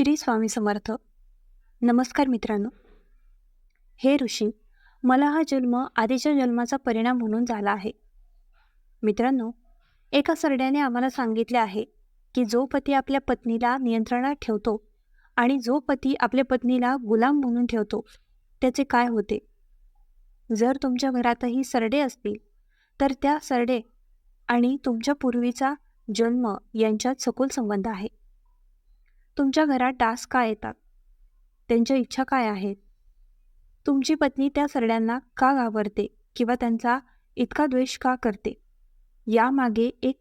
श्री स्वामी समर्थ. नमस्कार मित्रांनो. हे ऋषी मला हा जन्म आधीच्या जन्माचा परिणाम म्हणून झाला आहे. मित्रांनो एका सरड्याने आम्हाला सांगितले आहे की जो पती आपल्या पत्नीला नियंत्रणात ठेवतो आणि जो पती आपल्या पत्नीला गुलाम म्हणून ठेवतो त्याचे काय होते? जर तुमच्या घरातही सरडे असतील तर त्या सरडे आणि तुमच्या पूर्वीचा जन्म यांच्यात सखोल संबंध आहे. तुमच्या घरात डास का येतात? त्यांच्या इच्छा काय आहेत? तुमची पत्नी त्या सरड्यांना का घाबरते किंवा त्यांचा इतका द्वेष का करते? यामागे एक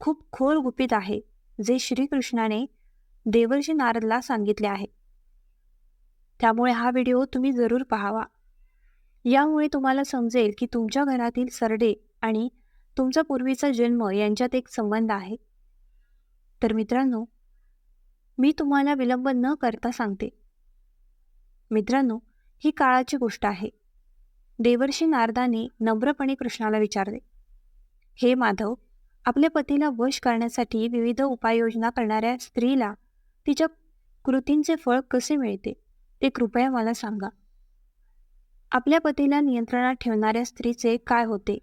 खूप खोल गुपित आहे जे श्रीकृष्णाने देवर्षी नारदला सांगितले आहे. त्यामुळे हा व्हिडिओ तुम्ही जरूर पाहावा. यामुळे तुम्हाला समजेल की तुमच्या घरातील सरडे आणि तुमचा पूर्वीचा जन्म यांच्यात एक संबंध आहे. तर मित्रांनो मी तुम्हाला विलंब न करता सांगते. मित्रांनो ही काळाची गोष्ट आहे. देवर्षी नारदाने नम्रपणे कृष्णाला विचारले हे माधव आपल्या पतीला वश करण्यासाठी विविध उपाययोजना करणाऱ्या स्त्रीला तिच्या कृतींचे फळ कसे मिळते ते कृपया मला सांगा. आपल्या पतीला नियंत्रणात ठेवणाऱ्या स्त्रीचे काय होते?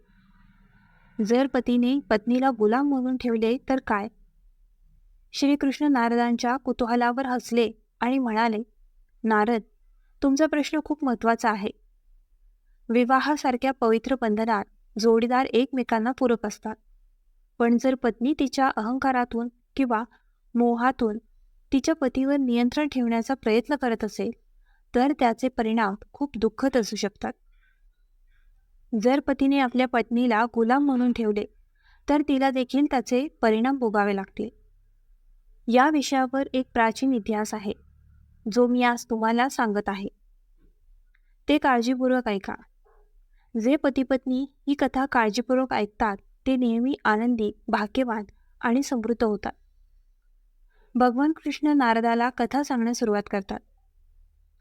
जर पतीने पत्नीला गुलाम म्हणून ठेवले तर काय? श्रीकृष्ण नारदांच्या कुतूहलावर हसले आणि म्हणाले नारद तुमचा प्रश्न खूप महत्त्वाचा आहे. विवाहासारख्या पवित्र बंधनात जोडीदार एकमेकांना पूरक असतात. पण जर पत्नी तिच्या अहंकारातून किंवा मोहातून तिच्या पतीवर नियंत्रण ठेवण्याचा प्रयत्न करत असेल तर त्याचे परिणाम खूप दुःखद असू शकतात. जर पतीने आपल्या पत्नीला गुलाम म्हणून ठेवले तर तिला देखील त्याचे परिणाम भोगावे लागतील. या विषयावर एक प्राचीन इतिहास आहे जो मी आज तुम्हाला सांगत आहे. ते काळजीपूर्वक ऐका. जे पतीपत्नी ही कथा काळजीपूर्वक ऐकतात ते नेहमी आनंदी भाग्यवान आणि समृद्ध होतात. भगवान कृष्ण नारदाला कथा सांगण्यास सुरुवात करतात.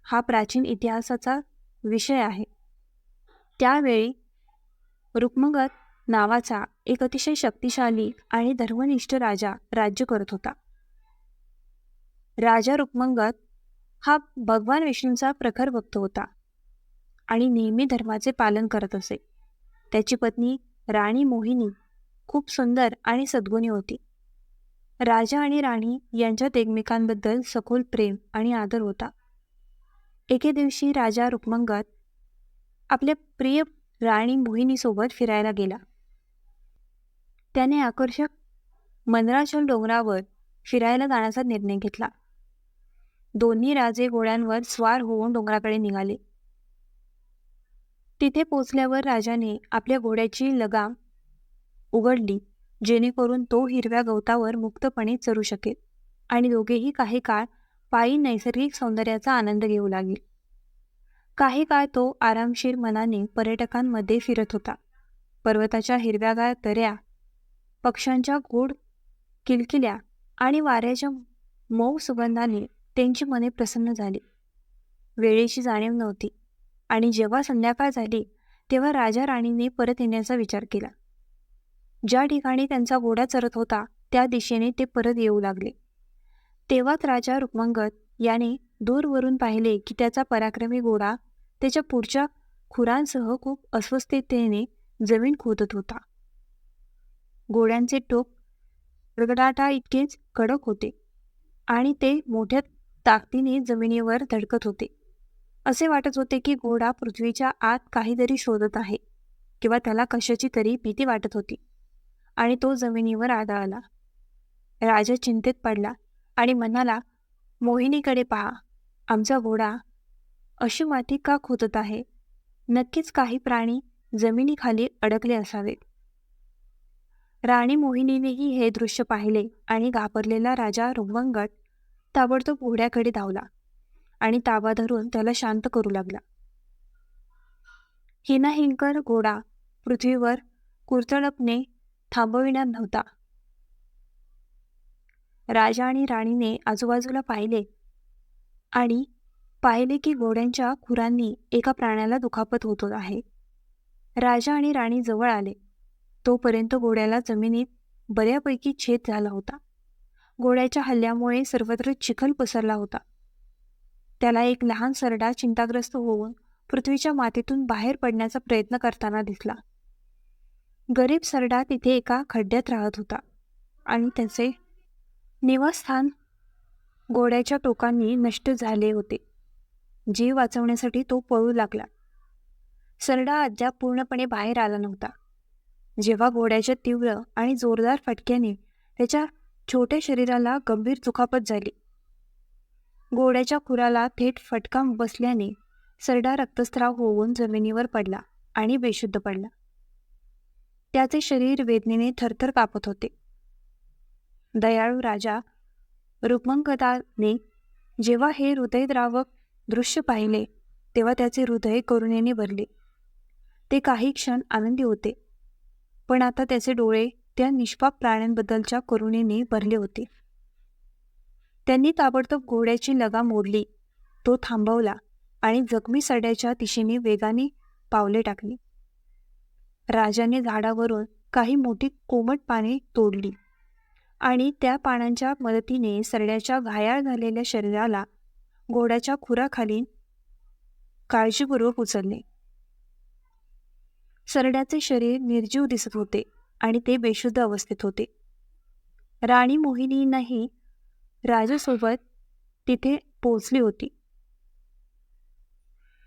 हा प्राचीन इतिहासाचा विषय आहे. त्यावेळी रुक्मगत नावाचा एक अतिशय शक्तिशाली आणि धर्मनिष्ठ राजा राज्य करत होता. राजा रुक्मंगत हा भगवान विष्णूंचा प्रखर भक्त होता आणि नेहमी धर्माचे पालन करत असे. त्याची पत्नी राणी मोहिनी खूप सुंदर आणि सद्गुणी होती. राजा आणि राणी यांच्यात एकमेकांबद्दल सखोल प्रेम आणि आदर होता. एके दिवशी राजा रुक्मंगत आपल्या प्रिय राणी मोहिनीसोबत फिरायला गेला. त्याने आकर्षक मंदराचल डोंगरावर फिरायला जाण्याचा निर्णय घेतला. दोन्ही राजे घोड्यांवर स्वार होऊन डोंगराकडे निघाले. तिथे पोचल्यावर राजाने आपल्या घोड्याची लगाम उघडली जेणेकरून तो हिरव्या गवतावर मुक्तपणे चरू शकेल आणि दोघेही काही काळ पायी नैसर्गिक सौंदर्याचा आनंद घेऊ लागेल. काही काळ तो आरामशीर मनाने पर्यटकांमध्ये फिरत होता. पर्वताच्या हिरव्यागार दऱ्या पक्ष्यांच्या गोड किलकिल्या आणि वाऱ्याच्या मऊ सुगंधाने त्यांची मने प्रसन्न झाली. वेळेची जाणीव नव्हती. आणि जेव्हा संध्याकाळ झाली तेव्हा राजा राणीने परत येण्याचा विचार केला. ज्या ठिकाणी त्यांचा घोडा चरत होता त्या दिशेने ते परत येऊ लागले. तेव्हाच राजा रुक्मंगत याने दूरवरून पाहिले की त्याचा पराक्रमी घोडा त्याच्या पुढच्या खुरांसह खूप अस्वस्थतेने जमीन खोदत होता. घोड्यांचे टोक रगडाटा इतकेच कडक होते आणि ते मोठ्या ताकदीने जमिनीवर धडकत होते. असे वाटत होते की घोडा पृथ्वीच्या आत काहीतरी शोधत आहे किंवा त्याला कशाची तरी भीती वाटत होती आणि तो जमिनीवर आदळला. राजा चिंतेत पडला आणि म्हणाला मोहिनीकडे पहा आमचा घोडा अशी माती का खोदत आहे? नक्कीच काही प्राणी जमिनीखाली अडकले असावेत. राणी मोहिनीनेही हे दृश्य पाहिले आणि घाबरलेला राजा रुग्वंगट ताबडतोब घोड्याकडे धावला आणि ताबा धरून त्याला शांत करू लागला. हिना हिंकर घोडा पृथ्वीवर कुरतडपणे थांबविणार नव्हता. राजा आणि राणीने आजूबाजूला पाहिले आणि पाहिले की घोड्यांच्या खुरांनी एका प्राण्याला दुखापत होत आहे. राजा आणि राणी जवळ आले. तोपर्यंत घोड्याला जमिनीत बऱ्यापैकी छेद झाला होता. घोड्याच्या हल्ल्यामुळे सर्वत्र चिखल पसरला होता. त्याला एक लहान सरडा चिंताग्रस्त होऊन पृथ्वीच्या मातीतून बाहेर पडण्याचा प्रयत्न करताना दिसला. गरीब सरडा तिथे एका खड्ड्यात राहत होता आणि त्याचे निवासस्थान घोड्याच्या टोकांनी नष्ट झाले होते. जीव वाचवण्यासाठी तो पळू लागला. सरडा अद्याप पूर्णपणे बाहेर आला नव्हता. जेव्हा घोड्याच्या तीव्र आणि जोरदार फटक्याने त्याच्या छोट्या शरीराला गंभीर दुखापत झाली. घोड्याच्या खुराला थेट फटका बसल्याने सरडा रक्तस्राव होऊन जमिनीवर पडला आणि बेशुद्ध पडला. त्याचे शरीर वेदनेने थरथर कापत होते. दयाळू राजा रुक्मंकदाने जेव्हा हे हृदयद्रावक दृश्य पाहिले तेव्हा त्याचे हृदय करुणेने भरले. ते काही क्षण आनंदी होते. पण आता त्याचे डोळे त्या निष्पाप प्राण्यांबद्दलच्या करुणेने भरले होते. त्यांनी ताबडतोब घोड्याची लगा मोडली. तो थांबवला आणि जखमी सड्याच्या दिशेने वेगाने पावले टाकली. राजाने झाडावरून काही मोठी कोमट पाने तोडली आणि त्या पानांच्या मदतीने सरड्याच्या घायाळ झालेल्या शरीराला घोड्याच्या खुराखाली काळजीपूर्वक उचलले. सरड्याचे शरीर निर्जीव दिसत होते. आणि ते बेशुद्ध अवस्थेत होते. राणी मोहिनीनंही राजासोबत तिथे पोचली होती.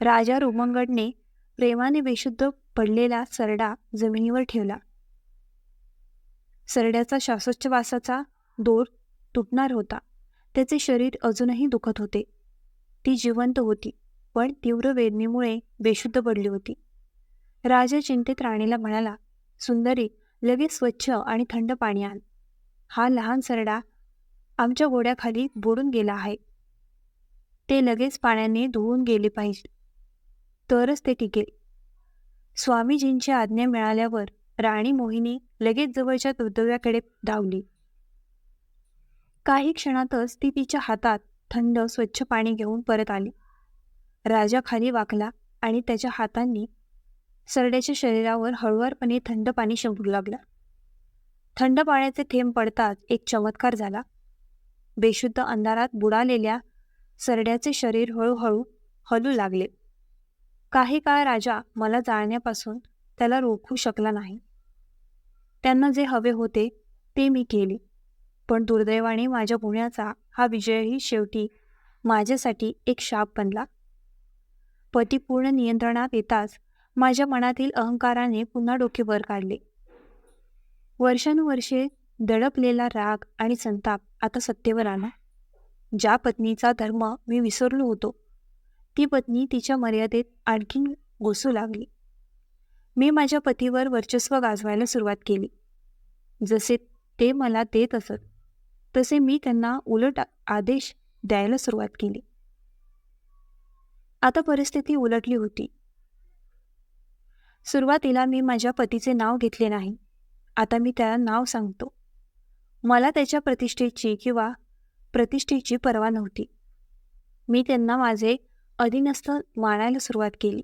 राजा रोमंगडने प्रेमाने बेशुद्ध पडलेला सरडा जमिनीवर ठेवला. सरड्याचा श्वासोच्छवासाचा दोर तुटणार होता. त्याचे शरीर अजूनही दुखत होते. ती जिवंत होती पण तीव्र वेदनेमुळे बेशुद्ध पडली होती. राजा चिंतेत राणीला म्हणाला सुंदरी लगेच स्वच्छ आणि थंड पाणी आण. हा लहान सरडा आमच्या गोड्याखाली बुडून गेला आहे. ते लगेच पाण्याने धुवून गेले पाहिजे. तरच ते टिकेल. स्वामीजींची आज्ञा मिळाल्यावर राणी मोहिनी लगेच जवळच्या दुर्दैव्याकडे धावली. काही क्षणातच ती तिच्या हातात थंड स्वच्छ पाणी घेऊन परत आली. राजा खाली वाकला आणि त्याच्या हातांनी सरड्याच्या शरीरावर हळुवारपणे थंड पाणी शिंपडू लागला. थंड पाण्याचे थेंब पडताच एक चमत्कार झाला. बेशुद्ध अंधारात बुडालेल्या सरड्याचे शरीर हळूहळू हलू लागले. काही काळ राजा मला जाळण्यापासून त्याला रोखू शकला नाही. त्यांना जे हवे होते ते मी केले. पण दुर्दैवाने माझ्या गुन्ह्याचा हा विजयही शेवटी माझ्यासाठी एक शाप बनला. पती पूर्ण नियंत्रणात येताच माझ्या मनातील अहंकाराने पुन्हा डोके वर काढले. वर्षानुवर्षे दडपलेला राग आणि संताप आता सत्तेवर आला ज्या पत्नीचा धर्म मी विसरलो होतो ती पत्नी तिच्या मर्यादेत आणखीन गोसू लागली. मी माझ्या पतीवर वर्चस्व गाजवायला सुरुवात केली. जसे ते मला देत असत तसे मी त्यांना उलट आदेश द्यायला सुरुवात केली. आता परिस्थिती उलटली होती. सुरुवातीला मी माझ्या पतीचे नाव घेतले नाही. आता मी त्याला नाव सांगतो. मला त्याच्या प्रतिष्ठेची किंवा प्रतिष्ठेची पर्वा नव्हती. मी त्यांना माझे अधीनस्थ मानायला सुरुवात केली.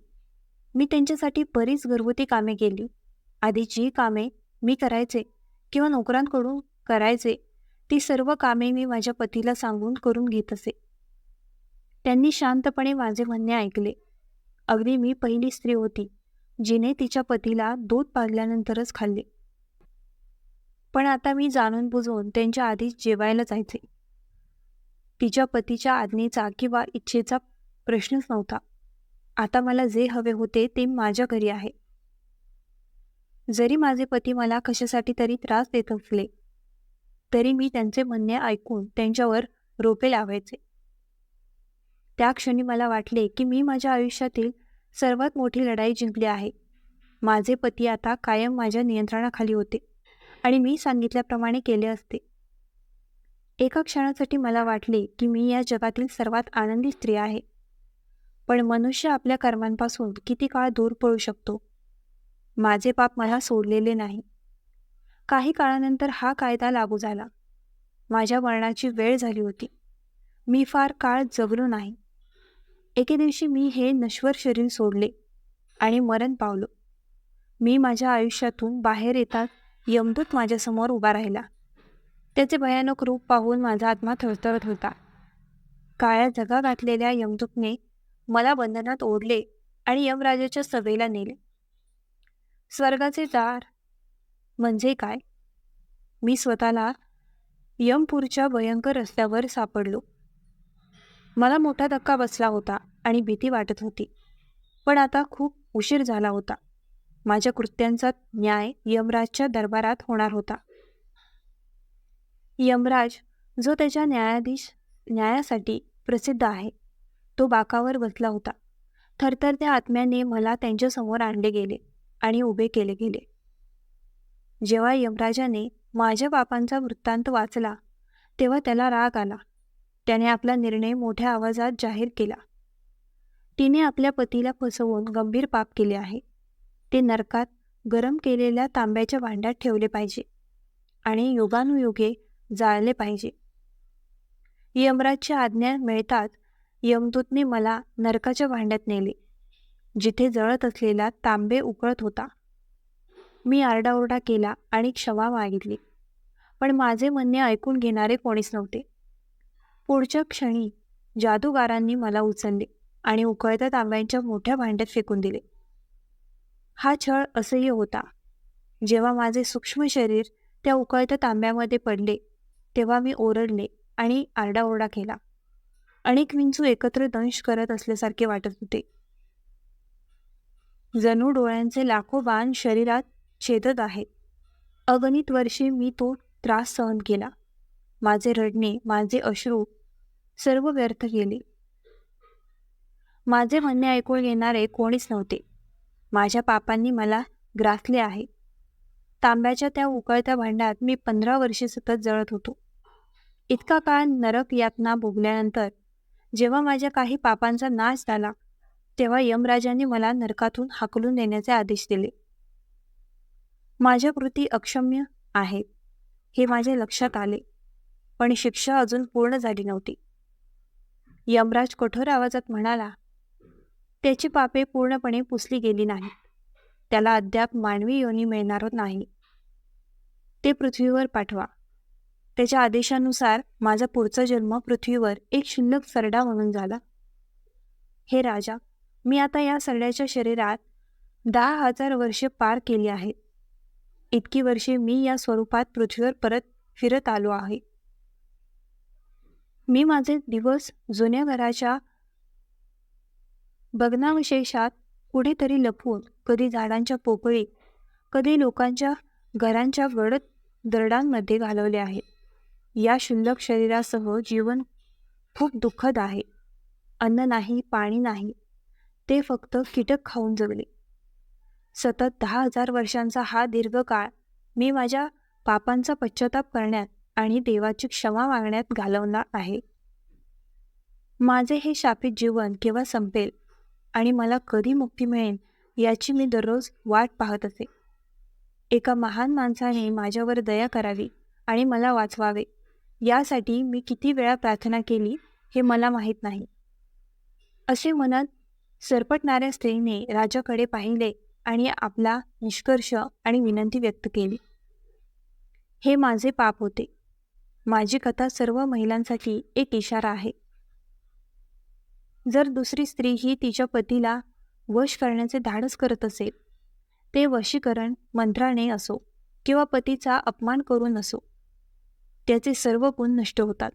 मी त्यांच्यासाठी बरीच घरगुती कामे केली. आधी जी कामे मी करायचे किंवा नोकरांकडून करायचे ती सर्व कामे मी माझ्या पतीला सांगून करून घेत असे. त्यांनी शांतपणे माझे म्हणणे ऐकले. अगदी मी पहिली स्त्री होती. जिने तिच्या पतीला दूध पाजल्यानंतरच खाल्ले. पण आता मी जाणून बुजवून त्यांच्या आधीच जेवायला जायचे. तिच्या पतीच्या आज्ञेचा किंवा इच्छेचा प्रश्नच नव्हता. आता मला जे हवे होते ते माझ्या घरी आहे. जरी माझे पती मला कशासाठी तरी त्रास देत असले तरी मी त्यांचे म्हणणे ऐकून त्यांच्यावर रोपे लावायचे. त्या क्षणी मला वाटले की मी माझ्या आयुष्यातील सर्वात मोठी लढाई जिंकली आहे. माझे पती आता कायम माझ्या नियंत्रणाखाली होते आणि मी सांगितल्याप्रमाणे केले असते. एका क्षणासाठी मला वाटले की मी या जगातील सर्वात आनंदी स्त्री आहे. पण मनुष्य आपल्या कर्मांपासून किती काळ दूर पळू शकतो? माझे पाप मला सोडलेले नाही. काही काळानंतर हा कायदा लागू झाला. माझ्या मरणाची वेळ झाली होती. मी फार काळ जगलो नाही. एके दिवशी मी हे नश्वर शरीर सोडले आणि मरण पावलो. मी माझ्या आयुष्यातून बाहेर येतात यमदूत माझ्यासमोर उभा राहिला. त्याचे भयानक रूप पाहून माझा आत्मा थरथरत होता. काळ्या जगा घातलेल्या यमदूतने मला बंधनात ओढले आणि यमराजाच्या सभेला नेले. स्वर्गाचे दार म्हणजे काय? मी स्वतःला यमपूरच्या भयंकर रस्त्यावर सापडलो. मला मोठा धक्का बसला होता आणि भीती वाटत होती. पण आता खूप उशीर झाला होता. माझ्या कृत्यांचा न्याय यमराजच्या दरबारात होणार होता. यमराज जो त्याच्या न्यायाधीश न्यायासाठी प्रसिद्ध आहे तो बाकावर बसला होता. थरथरत्या आत्म्याने मला त्यांच्यासमोर आणले गेले आणि उभे केले गेले. जेव्हा यमराजाने माझ्या बापांचा वृत्तांत वाचला तेव्हा त्याला राग आला. त्याने आपला निर्णय मोठ्या आवाजात जाहीर केला. तिने आपल्या पतीला फसवून गंभीर पाप केले आहे. ते नरकात गरम केलेल्या तांब्याच्या भांड्यात ठेवले पाहिजे आणि योगानुयोगे जाळले पाहिजे. यमराजची आज्ञा मिळताच यमदूतने मला नरकाच्या भांड्यात नेले जिथे जळत असलेला तांबे उकळत होता. मी आरडाओरडा केला आणि क्षमा मागितली पण माझे म्हणणे ऐकून घेणारे कोणीच नव्हते. पुढच्या क्षणी जादूगारांनी मला उचलले आणि उकळत्या तांब्यांच्या मोठ्या भांड्यात फेकून दिले. हा छळ असह्य होता. जेव्हा माझे सूक्ष्म शरीर त्या उकळत्या तांब्यामध्ये पडले तेव्हा मी ओरडले आणि आरडाओरडा केला. अनेक विंचू एकत्र दंश करत असल्यासारखे वाटत होते. जणू डोळ्यांचे लाखो बाण शरीरात छेदत आहेत. अगणित वर्षे मी तो त्रास सहन केला. माझे रडणे माझे अश्रू सर्व व्यर्थ गेले. माझे म्हणणे ऐकून घेणारे कोणीच नव्हते. माझ्या पापांनी मला ग्रासले आहे. तांब्याच्या त्या उकळत्या भांड्यात मी पंधरा वर्षे सतत जळत होतो. इतका काळ नरक यातना भोगल्यानंतर जेव्हा माझ्या काही पापांचा नाश झाला तेव्हा यमराजांनी मला नरकातून हाकलून देण्याचे आदेश दिले. माझ्या कृती अक्षम्य आहेत हे माझ्या लक्षात आले पण शिक्षा अजून पूर्ण झाली नव्हती. यमराज कठोर आवाजात म्हणाला त्याची पापे पूर्णपणे पुसली गेली नाहीत. त्याला अद्याप मानवी योनी मिळणार नाही. ते पृथ्वीवर पाठवा. त्याच्या आदेशानुसार माझा पुढचा जन्म पृथ्वीवर एक शिल्लक सरडा म्हणून झाला. हे राजा मी आता या सरड्याच्या शरीरात दहा हजार वर्षे पार केली आहेत. इतकी वर्षे मी या स्वरूपात पृथ्वीवर परत फिरत आलो आहे. मी माझे दिवस जुन्या घराच्या भग्नावशेषात कुठेतरी लपवून कधी झाडांच्या पोकळी कधी लोकांच्या घरांच्या गडद दरडांमध्ये घालवले आहे. या क्षुल्लक शरीरासह जीवन खूप दुःखद आहे. अन्न नाही पाणी नाही. ते फक्त कीटक खाऊन जगले. सतत दहा हजार वर्षांचा हा दीर्घकाळ मी माझ्या पापांचा पश्चाताप करण्यात आणि देवाची क्षमा मागण्यात घालवला आहे. माझे हे शापित जीवन केव्हा संपेल आणि मला कधी मुक्ती मिळेल याची मी दररोज वाट पाहत असे. एका महान माणसाने माझ्यावर दया करावी आणि मला वाचवावे. यासाठी मी किती वेळा प्रार्थना केली हे मला माहीत नाही. असे मनात सरपटणाऱ्या स्त्रीने राजाकडे पाहिले आणि आपला निष्कर्ष आणि विनंती व्यक्त केली. हे माझे पाप होते. माझी कथा सर्व महिलांसाठी एक इशारा आहे. जर दुसरी स्त्री ही तिच्या पतीला वश करण्याचे धाडस करत असेल ते वशीकरण मंत्राने असो किंवा पतीचा अपमान करून असो त्याचे सर्व गुण नष्ट होतात.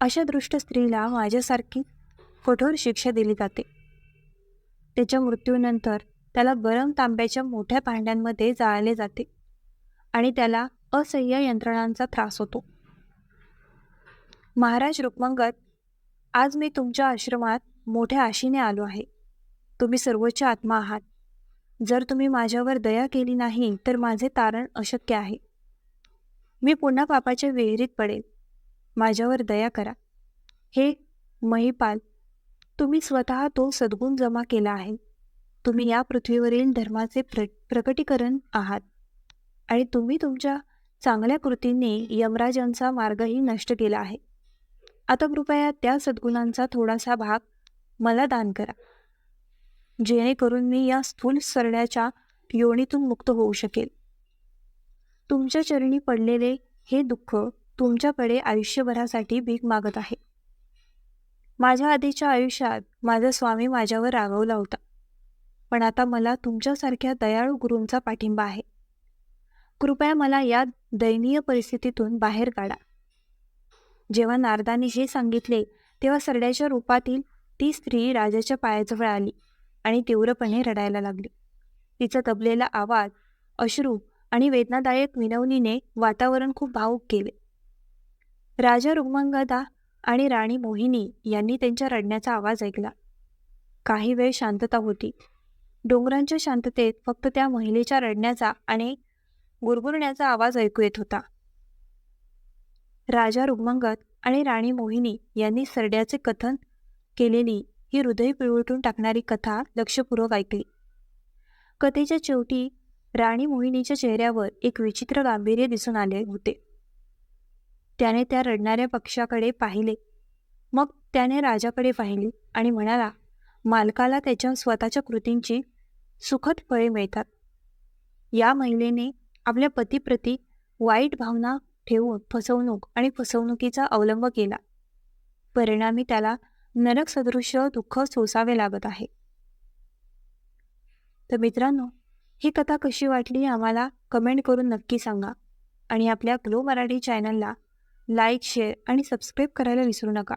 अशा दृष्ट स्त्रीला माझ्यासारखी कठोर शिक्षा दिली जाते. त्याच्या मृत्यूनंतर त्याला गरम तांब्याच्या मोठ्या भांड्यांमध्ये जाळले जाते आणि त्याला असह्य यंत्रणांचा त्रास होतो. महाराज रुक्मंगत आज मी तुमच्या आश्रमात मोठ्या आशेने आलो आहे. तुम्ही सर्वोच्च आत्मा आहात. जर तुम्ही माझ्यावर दया केली नाही तर माझे तारण अशक्य आहे. मी पुन्हा पापाच्या विहिरीत पडेल. माझ्यावर दया करा. हे महिपाल तुम्ही स्वतः तो सद्गुण जमा केला आहे. तुम्ही या पृथ्वीवरील धर्माचे प्र प्रकटीकरण आहात. आणि तुम्ही तुमच्या चांगल्या कृतींनी यमराजांचा मार्गही नष्ट केला आहे. आता कृपया त्या सद्गुणांचा थोडासा भाग मला दान करा. जेणेकरून मी या स्थूल सरण्याच्या योनीतून मुक्त होऊ शकेल. तुमच्या चरणी पडलेले हे दुःख तुमच्याकडे आयुष्यभरासाठी भीक मागत आहे. माझ्या आधीच्या आयुष्यात माझा स्वामी माझ्यावर रागवला होता. पण आता मला तुमच्यासारख्या दयाळू गुरूंचा पाठिंबा आहे. कृपया मला या दयनीय परिस्थितीतून बाहेर काढा. जेव्हा नारदाने हे सांगितले तेव्हा सरड्याच्या रूपातील ती स्त्री राजाच्या पायाजवळ आली आणि तीव्रपणे रडायला लागली. तिचा दबलेला आवाज अश्रू आणि वेदनादायक विनवणीने वातावरण खूप भावूक केले. राजा रुग्मंगदा आणि राणी मोहिनी यांनी त्यांच्या रडण्याचा आवाज ऐकला. काही वेळ शांतता होती. डोंगरांच्या शांततेत फक्त त्या महिलेच्या रडण्याचा आणि गुरगुरण्याचा आवाज ऐकू येत होता. राजा रुग्मंगत आणि राणी मोहिनी यांनी सरड्याचे कथन केलेली ही हृदय पिळवटून टाकणारी कथा लक्षपूर्वक ऐकली. कथेच्या शेवटी राणी मोहिनीच्या चेहऱ्यावर एक विचित्र गांभीर्य दिसून आले होते. त्याने त्या रडणाऱ्या पक्षाकडे पाहिले. मग त्याने राजाकडे पाहिले आणि म्हणाला मालकाला त्याच्या स्वतःच्या कृतींची सुखद फळे मिळतात. या महिलेने आपल्या पतीप्रती वाईट भावना ठेवून फसवणूक आणि फसवणुकीचा अवलंब केला. परिणामी त्याला नरक सदृश दुःख सोसावे लागत आहे. तर मित्रांनो ही कथा कशी वाटली आम्हाला कमेंट करून नक्की सांगा. आणि आपल्या ग्लो मराठी चॅनलला लाईक शेअर आणि सबस्क्राईब करायला विसरू नका.